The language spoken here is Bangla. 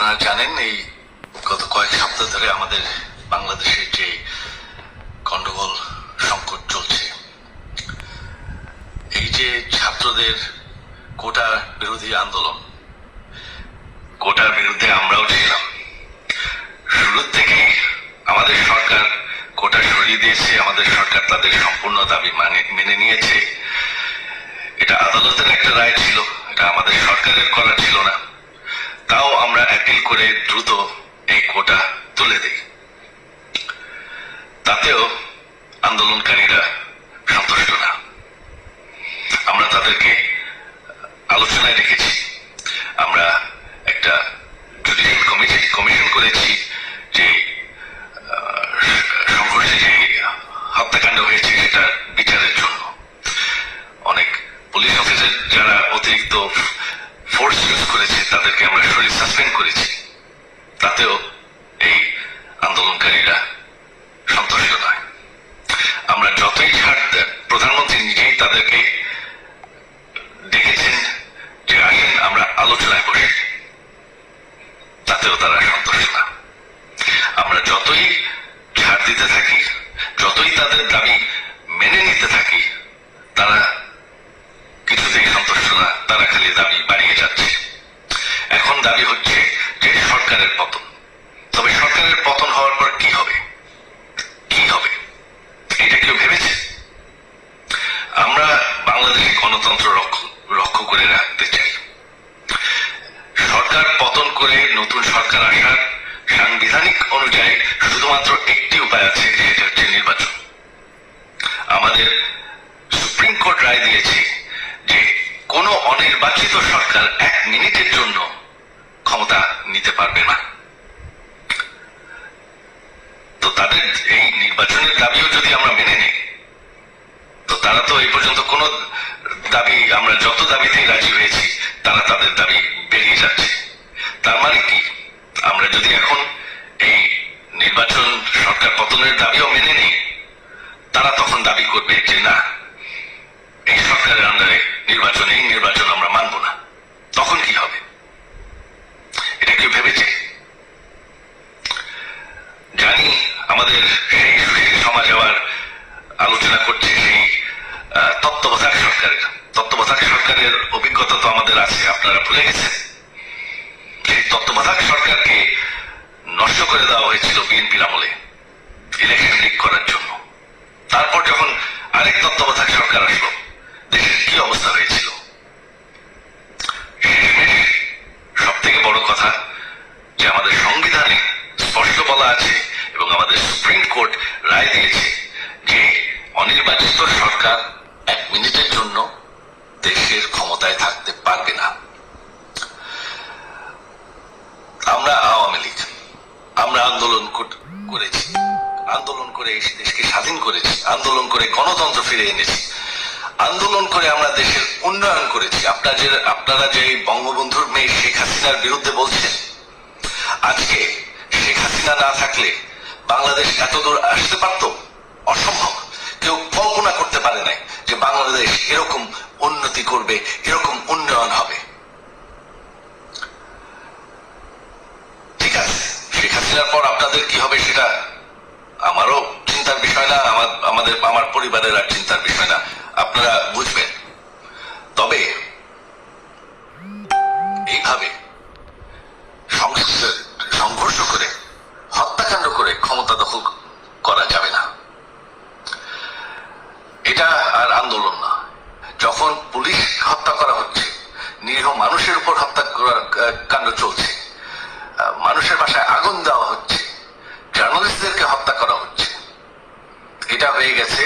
আপনারা জানেন, এই গত কয়েক সপ্তাহ ধরে আমাদের বাংলাদেশের যে গন্ডগোল সংকট চলছে, এই যে ছাত্রদের কোটা বিরোধী আন্দোলন কোটার বিরুদ্ধে আমরাও ছিলাম। শুরু থেকে আমাদের সরকার কোটা সরিয়ে দিয়েছে, আমাদের সরকার তাদের সম্পূর্ণ দাবি মানে মেনে নিয়েছে। এটা আদালতের একটা রায় ছিল, এটা আমাদের সরকারের করা ছিল না। তাও আমরা অ্যাপিল করে দ্রুত এই কোটা তুলে দিই। তাতেও আন্দোলনকারীরা সন্তুষ্ট না। আমরা তাদেরকে আলোচনায় রেখেছি। আমরা একটা জুডিশিয়াল কমিটি কমিশন করেছি যে সংঘর্ষে যে হত্যাকাণ্ড হয়েছে সেটা বিচারের জন্য। অনেক পুলিশ অফিসার যারা অতিরিক্ত ফোর্স ইউজ করেছে তাদেরকে আমরা তাতেও এই আন্দোলনকারীরা সন্তুষ্ট নয়। আমরা যতই ছাড় দেন, প্রধানমন্ত্রী নিজেই তাদেরকে ডেকেছেন যে আসেন, আমরা আলোচনায় বসি। তাতেও তারা সন্তুষ্ট না। আমরা যতই ছাড় দিতে থাকি, যতই তাদের দাবি মেনে নিতে থাকি, তারা কিছুতেই সন্তুষ্ট না, তারা খালি দাবি বাড়িয়ে যাচ্ছে। এখন দাবি হচ্ছে যে সরকারের পতন। তবে সরকারের পতন হওয়ার পর কি হবে? কি হবে? এটা কেউ ভেবেছে? আমরা বাংলাদেশে গণতন্ত্র রক্ষ করে রাখতে চাই। সরকার পতন করে নতুন সরকার আসার সাংবিধানিক অনুযায়ী শুধুমাত্র একটি উপায় আছে, সেটা হচ্ছে নির্বাচন। আমাদের সুপ্রিম কোর্ট রায় দিয়েছে যে কোন অনির্বাচিত সরকার এক মিনিটের জন্য ক্ষমতা নিতে পারবে না। তো তাদের এই নির্বাচনের দাবিও যদি আমরা মেনে নিই, তো তারা তো এই পর্যন্ত কোন দাবি, আমরা যত দাবিতেই রাজি হয়েছি, তারা তাদের দাবি বেরিয়ে যাচ্ছে। তার মানে কি? আমরা যদি এখন এই নির্বাচন সরকার পতনের দাবিও মেনে নিই, তারা তখন দাবি করবে যে না, এই সরকারের আন্ডারে নির্বাচন, এই নির্বাচন আমরা মানব না। তখন কি হবে? কেউ ভেবেছে। জানি আমাদের সেই সমাজ আবার আলোচনা করছে সেই তত্ত্বাবধায়ক সরকারের তত্ত্বাবধায়ক সরকারের অভিজ্ঞতা তো আমাদের আছে, আপনারা ভুলে গেছেন। সেই তত্ত্বাবধায়ক সরকারকে নষ্ট করে দেওয়া হয়েছিল বিএনপির আমলে ইলেকশন লিক করার জন্য। তারপর যখন আরেক তত্ত্বাবধায়ক সরকার আসলো, দেশের কি অবস্থা হয়েছিল সব থেকে বড় কথা যে আমাদের সংবিধানে স্পষ্ট বলা আছে এবং আমাদের সুপ্রিম কোর্ট রায় দিয়েছে যে অনির্বাচিত সরকার এক মিনিটের জন্য দেশের ক্ষমতায় থাকতে পারবে না। আমরা আওয়ামী লীগ, আমরা আন্দোলন করেছি, আন্দোলন করে এই দেশকে স্বাধীন করেছি, আন্দোলন করে গণতন্ত্র ফিরে এনেছি, আন্দোলন করে আমরা দেশের উন্নয়ন করেছি। আপনারা যে আপনারা যে বঙ্গবন্ধুর মেয়ে শেখ হাসিনার বিরুদ্ধে বলছেন, আজকে হাসিনা না থাকলে বাংলাদেশ এত দূর আসতে পারত? অসম্ভব। কেউ কল্পনা করতে পারে নাই যে বাংলাদেশ এরকম উন্নতি করবে, এরকম উন্নয়ন হবে। ঠিক আছে, শেখ হাসিনার পর আপনাদের কি হবে সেটা আমারও চিন্তার বিষয় না আমাদের আমার পরিবারের আর চিন্তার বিষয় না। আপনারা বুঝবেন। আন্দোলন না। যখন পুলিশ হত্যা করা হচ্ছে, নিরীহ মানুষের উপর হত্যা করার কাণ্ড চলছে মানুষের বাসায় আগুন দেওয়া হচ্ছে জার্নালিস্টদেরকে হত্যা করা হচ্ছে, এটা হয়ে গেছে